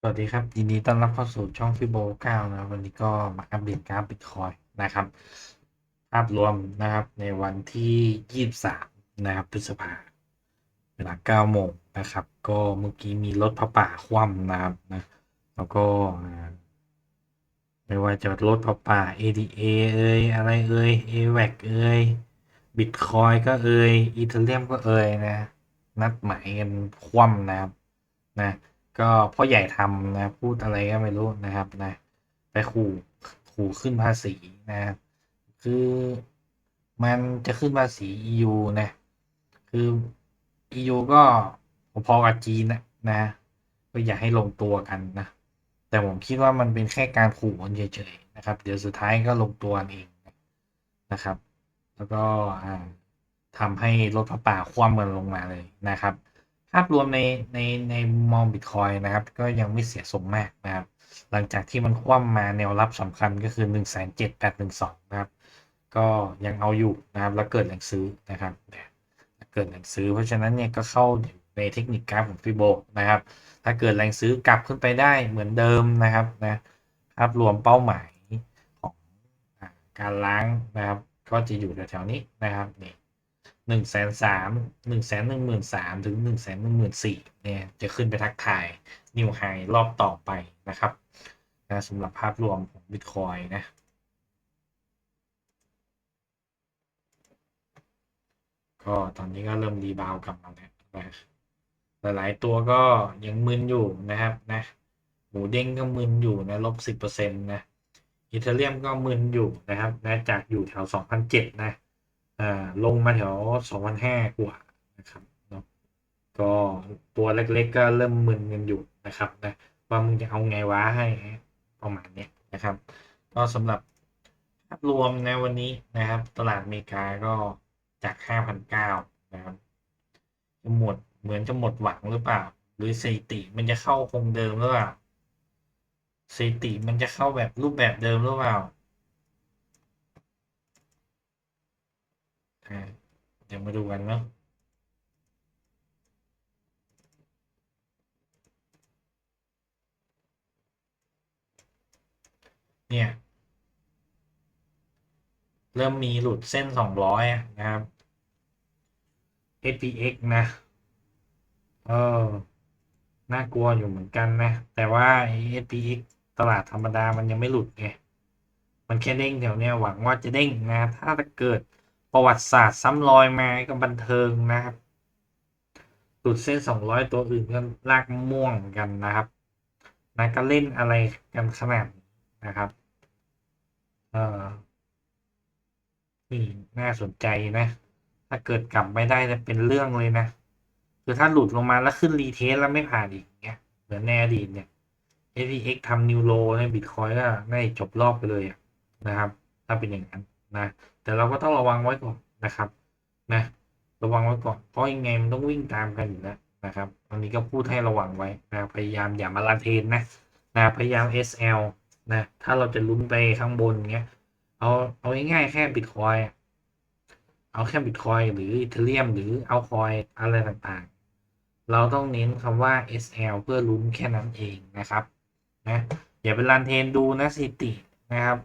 สวัสดีครับ ยินดีต้อนรับเข้าสู่ช่องฟิโบ9นะครับวันนี้ก็มาอัปเดตกราฟบิตคอยนะครับ ภาพรวมนะครับในวันที่ 23 นะครับพฤษภาเวลา9โมงนะครับ ก็เมื่อกี้มีรถพระป่าคว่ำนะครับนะแล้วก็ไม่ว่าจะรถพระป่า ADA เอ่ยอะไรเอ่ย AVAC เอ่ยบิตคอยก็เอ่ยอีเทเรียมก็เอ่ยนะ นัดหมายกันคว่ำนะครับนะ ก็พ่อใหญ่ทำนะ พูดอะไรก็ไม่รู้นะครับนะ ไปขู่ขู่ขึ้นภาษีนะครับคือมันจะขึ้นภาษี EU นะ คือ EU ก็พอกับจีนนะนะ ก็อยากให้ลงตัวกันนะ แต่ผมคิดว่ามันเป็นแค่การขู่กันเฉยๆนะครับ เดี๋ยวสุดท้ายก็ลงตัวเองนะครับ แล้วก็ทำให้รถพระป่าคว่ำมันลงมาเลยนะครับ ภาพรวมในในในมองบิตคอยนะครับ ก็ยังไม่เสียทรงมากนะครับ หลังจากที่มันคว่ำมาแนวรับสำคัญก็คือ 1 7 8 1 2 นะครับ ก็ยังเอาอยู่นะครับ แล้วเกิดแรงซื้อนะครับ เกิดแรงซื้อ เพราะฉะนั้นเนี่ยก็เข้าในเทคนิคกราฟของฟิโบนะครับ ถ้าเกิดแรงซื้อกลับขึ้นไปได้เหมือนเดิมนะครับนะภาพรวมเป้าหมายของการล้างนะครับ ก็จะอยู่แถวๆนี้นะครับนี่ หนึ่งแสนสามหนึ่งแสนหนึ่งหมื่นสามถึงหนึ่งแสนหนึ่งหมื่นสี่เนี่ยจะขึ้นไปทักทายนิวไฮรอบต่อไปนะครับนะสำหรับภาพรวมของบิตคอยนะก็ตอนนี้ก็เริ่มรีบาวกลับมาแล้วนะหลายๆตัวก็ยังมึนอยู่นะครับนะหมูเด้งก็มึนอยู่นะลบสิบเปอร์เซ็นต์นะอีเทเรียมก็มึนอยู่นะครับนะจากอยู่แถวสองพันเจ็ดนะ อ่าลงมาแถวสองพันห้ากว่านะครับเนาะก็ตัวเล็กๆก็เริ่มมึนกันอยู่นะครับนะว่ามึงจะเอาไงวะให้ประมาณนี้นะครับ ก็สำหรับภาพรวมในวันนี้นะครับ ตลาดอเมริกาก็จาก5,900นะครับจะหมดเหมือนจะหมดหวังหรือเปล่า หรือสถิติมันจะเข้าคงเดิมหรือเปล่าสถิติมันจะเข้าแบบรูปแบบเดิมหรือเปล่าอ่า เดี๋ยวมาดูกันเนาะเนี่ย เริ่มมีหลุดเส้น200อะนะครับ SPX นะเออน่ากลัวอยู่เหมือนกันนะ แต่ว่า SPX ตลาดธรรมดามันยังไม่หลุดไงมันแค่เด้งแถวเนี้ยหวังว่าจะเด้งนะ ถ้าเกิด ประวัติศาสตร์ซ้ำรอยมาก็บันเทิงนะครับหลุดเส้น200ตัวอื่นก็ลากม่วงกันนะครับนะก็เล่นอะไรกันขนาดนี้นะครับเออนี่น่าสนใจนะ ถ้าเกิดกลับไม่ได้จะเป็นเรื่องเลยนะ คือถ้าหลุดลงมาแล้วขึ้นรีเทสแล้วไม่ผ่านอีกเงี้ยเหมือนในอดีตเนี่ย SPX ทำนิวโลในบิตคอยก็ได้จบรอบไปเลยนะครับ ถ้าเป็นอย่างนั้น นะแต่เราก็ต้องระวังไว้ก่อนนะครับนะระวังไว้ก่อนเพราะยังไงมันต้องวิ่งตามกันอยู่แล้วนะครับอันนี้ก็พูดให้ระวังไว้นะพยายามอย่ามาลาเทนนะนะพยายาม SL นะถ้าเราจะลุ้นไปข้างบนเงี้ยเอาเอาง่ายๆแค่บิตคอยเอาแค่บิตคอยหรืออีเทเรียมหรือเอาคอยอะไรต่างๆ เราต้องเน้นคำว่า SL เพื่อลุ้นแค่นั้นเองนะครับนะอย่าไปรันเทนดูนะสถิตินะครับ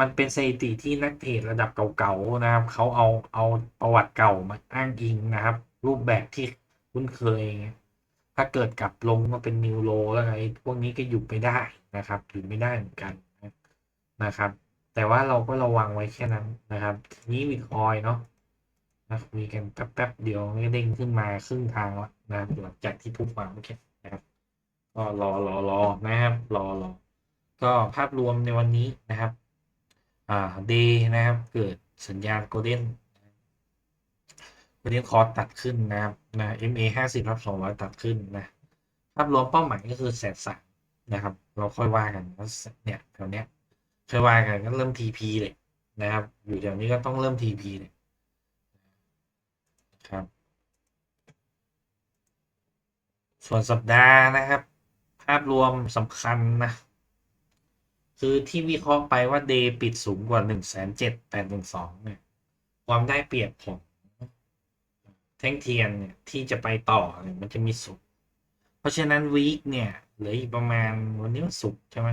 มันเป็นสถิติที่นักเทรดระดับเก่าๆนะครับเขาเอาเอาประวัติเก่ามาอ้างอิงนะครับ รูปแบบที่คุ้นเคย ถ้าเกิดกลับลงมาเป็นนิวโลแล้วไอ้พวกนี้ก็อยู่ไม่ได้นะครับอยู่ไม่ได้เหมือนกันนะครับ แต่ว่าเราก็ระวังไว้แค่นั้นนะครับ ทีนี้บิตคอยเนาะนะคุยกันแป๊บๆเดียวก็เด้งขึ้นมาครึ่งทางแล้วนะหลังจากที่ทุบมาเมื่อกี้นะครับก็รอรอรอนะครับรอรอก็ภาพรวมในวันนี้นะครับ เดย์นะครับ เกิดสัญญาณโกลเด้นโกลเด้นคอร์ตัดขึ้นนะครับนะ MA ห้าสิบรับสองร้อยตัดขึ้นนะภาพรวมเป้าหมายก็คือแสนสามนะครับ เราค่อยว่ากันว่าเนี่ยแถวเนี้ยค่อยว่ากันก็เริ่ม TP เลยนะครับ อยู่แถวนี้ก็ต้องเริ่ม TP เลยครับ ส่วนสัปดาห์นะครับ ภาพรวมสำคัญนะ คือที่วิเคราะห์ไปว่าเดย์ปิดสูงกว่าหนึ่งแสนเจ็ดแปดหนึ่งสองเนี่ย ความได้เปรียบของแท่งเทียนเนี่ยที่จะไปต่อเนี่ยมันจะมีสูงเพราะฉะนั้นวีคเนี่ยเหลืออีกประมาณวันนี้วันศุกร์ใช่ไหม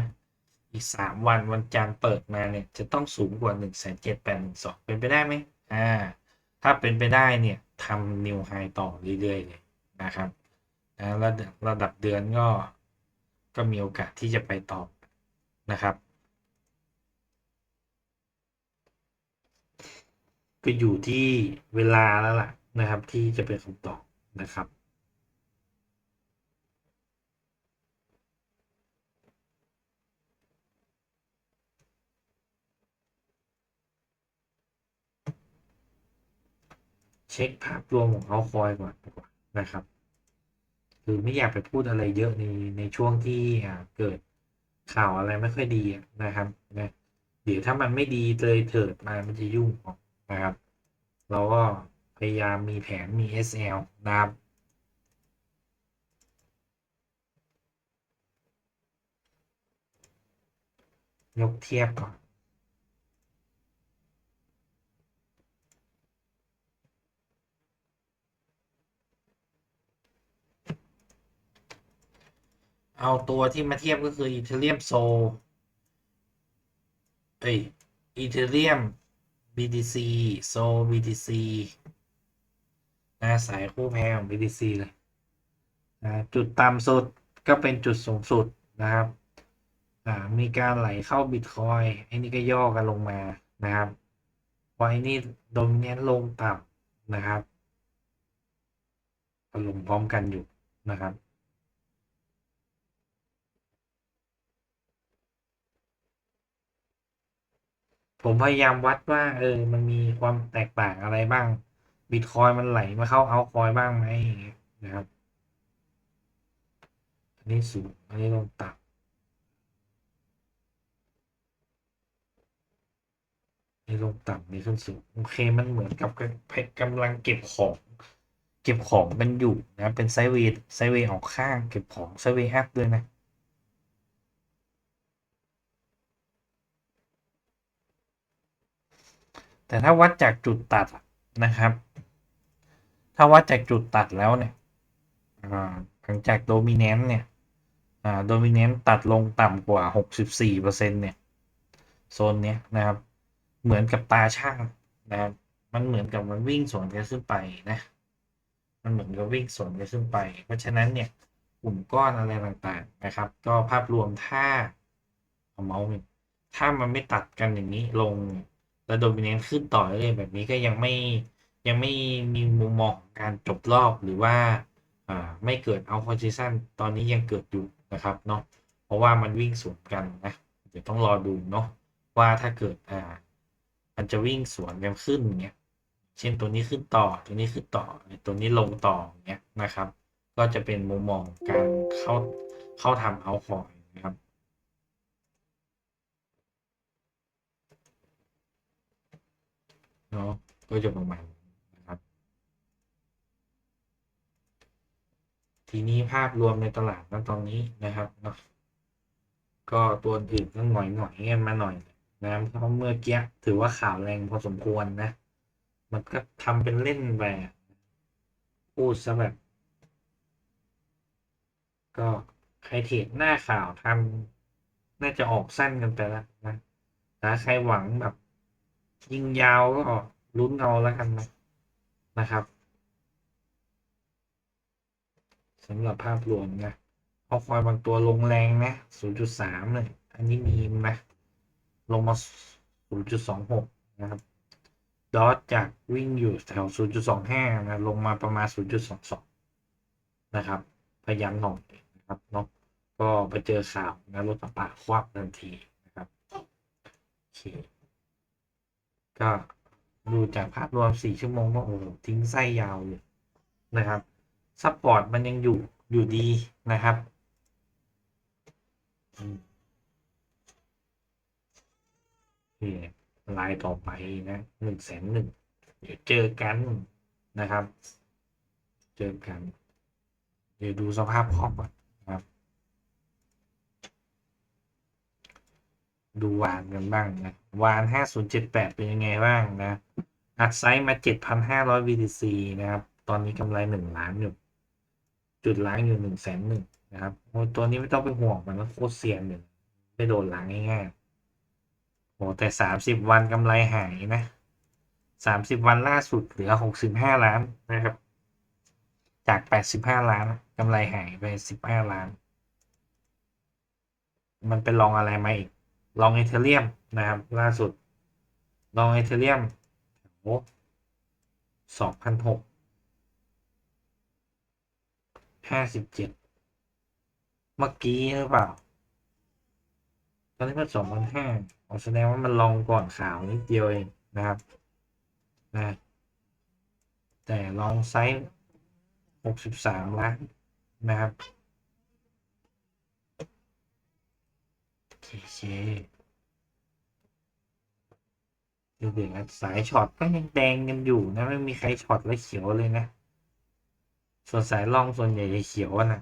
อีกสามวันวันจันทร์เปิดมาเนี่ยจะต้องสูงกว่าหนึ่งแสนเจ็ดแปดหนึ่งสองเป็นไปได้ไหมอ่า ถ้าเป็นไปได้เนี่ยทำนิวไฮต่อเรื่อยๆเลยนะครับนะระดับระดับเดือนก็ก็มีโอกาสที่จะไปต่อ นะครับ ก็อยู่ที่เวลาแล้วล่ะนะครับ ที่จะเป็นคำตอบนะครับเช็คภาพรวมของเขาคอยก่อนดีกว่านะครับ คือไม่อยากไปพูดอะไรเยอะในในช่วงที่เกิด ข่าวอะไรไม่ค่อยดีนะครับนะเดี๋ยวถ้ามันไม่ดีเลยเถิดมามันจะยุ่งนะครับ เราก็พยายามมีแผนมี SL นะครับยกเทียบก่อน เอาตัวที่มาเทียบก็คืออีเทเรียมโซเอ้ยอีเทเรียม BTC โซ BTC นะสายคู่แพรของ BTC เลยนะจุดต่ำสุดก็เป็นจุดสูงสุดนะครับอ่ามีการไหลเข้าบิตคอยไอ้นี่ก็ย่อกันลงมานะครับพอไอ้นี่โดมเนนลงต่ำนะครับก็ลงพร้อมกันอยู่นะครับ ผมพยายามวัดว่า เออ มันมีความแตกต่างอะไรบ้างบิตคอยมันไหลมาเข้าเอาคอยบ้างไหมอย่างเงี้ยนะครับ อันนี้สูง อันนี้ลงต่ำนี่ลงต่ำนี่ขึ้นสูงโอเคมันเหมือนกับกำลังเก็บของ เก็บของมันอยู่นะเป็นไซเวย์ไซเวย์ออกข้าง เก็บของไซเวย์อัพด้วยนะ แต่ถ้าวัดจากจุดตัดนะครับ ถ้าวัดจากจุดตัดแล้วเนี่ยหลังจากโดมิเนนต์เนี่ยโดมิเนนต์ตัดลงต่ำกว่า 64%เนี่ยโซนเนี้ยนะครับ เหมือนกับตาช่างนะครับมันเหมือนกับมันวิ่งสวนกันขึ้นไปนะ มันเหมือนกับวิ่งสวนกันขึ้นไป เพราะฉะนั้นเนี่ยกลุ่มก้อนอะไรต่างๆนะครับ ก็ภาพรวมถ้าเอาเมาส์ถ้ามันไม่ตัดกันอย่างนี้ลง แล้วโดมิเนนขึ้นต่อเรื่อยแบบนี้ก็ยังไม่ยังไม่มีมุมมองของการจบรอบหรือว่าอ่าไม่เกิดเอาคอนซิชันตอนนี้ยังเกิดอยู่นะครับเนาะเพราะว่ามันวิ่งสวนกันนะเดี๋ยวต้องรอดูเนาะว่าถ้าเกิดอ่ามันจะวิ่งสวนกันขึ้นเงี้ยเช่นตัวนี้ขึ้นต่อตัวนี้ขึ้นต่อตัวนี้ลงต่อเงี้ยนะครับ ก็จะเป็นมุมมองการเข้าเข้าทำเอาคอยนะครับ เนาะก็จะประมาณนะครับ ทีนี้ภาพรวมในตลาดณตอนนี้นะครับเนาะก็ตัวอื่นก็หน่อยหน่อยกันมาหน่อยนะเพราะเมื่อกี้ถือว่าข่าวแรงพอสมควรนะ มันก็ทำเป็นเล่นแบบพูดซะแบบ ก็ใครเทรดหน้าข่าวทำน่าจะออกสั้นกันไปแล้วนะถ้าใครหวังแบบ ยิงยาวก็ลุ้นเอาแล้วกันนะนะครับสำหรับภาพรวมนะพอคอยบางตัวลงแรงนะ 0.3 เลย อันนี้มีนะ ลงมา 0.26 นะครับ ดอทจากวิ่งอยู่แถว 0.25 นะ ลงมาประมาณ 0.22 นะครับ พยายามหน่อยนะครับเนาะ ก็ไปเจอข่าวนะรถกระบะควักทันทีนะครับโอเค ก็ดูจากภาพรวม 4 ชั่วโมงก็โอ้โหทิ้งไส้ยาวเลยนะครับซัพพอร์ตมันยังอยู่อยู่ดีนะครับโอเคลายต่อไปนะหนึ่งแสนหนึ่งเดี๋ยวเจอกันนะครับ เจอกัน เดี๋ยวดูสภาพครอบก่อนนะครับ ดูวานกันบ้างนะวาน 5078 เป็นยังไงบ้างนะ อัดไซส์มา 7,500 VTC นะครับ ตอนนี้กำไร 1 ล้านอยู่ จุดล้างอยู่หนึ่งแสนหนึ่งนะครับโอ้ตัวนี้ไม่ต้องไปห่วงมันโคตรเสี่ยงเลยไม่โดนล้างง่ายๆโอ้แต่สามสิบวันกำไรหายนะสามสิบวันล่าสุดเหลือหกสิบห้าล้านนะครับ จากแปดสิบห้าล้านกำไรหายไปสิบห้าล้าน มันเป็นลองอะไรมาอีก ลองเอเธเรียมนะครับ ล่าสุด ลองเอเธเรียมโอ้สองพันหกห้าสิบเจ็ดเมื่อกี้หรือเปล่า ตอนนี้มันสองพันห้าแสดงว่ามันลองก่อนข่าวนิดเดียวเองนะครับนะแต่ลองไซส์หกสิบสามล้านนะครับ เดี๋ยวเดี๋ยวนะสายช็อตก็ยังแดงกันอยู่นะไม่มีใครช็อตแล้วเขียวเลยนะ ส่วนสายล่องส่วนใหญ่จะเขียวนะ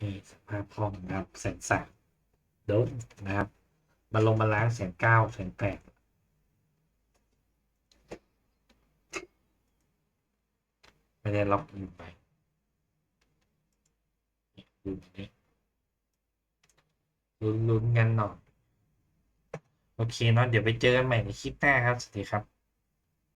นี่สภาพคล่องนะครับแสนสามโดนนะครับมาลงมาล้างแสนเก้าแสนแปดไม่ได้ล็อกอินไป ลุ้นนี่ลุ้นลุ้นกันหน่อย โอเคเนาะเดี๋ยวไปเจอกันใหม่ในคลิปหน้าครับ สวัสดีครับ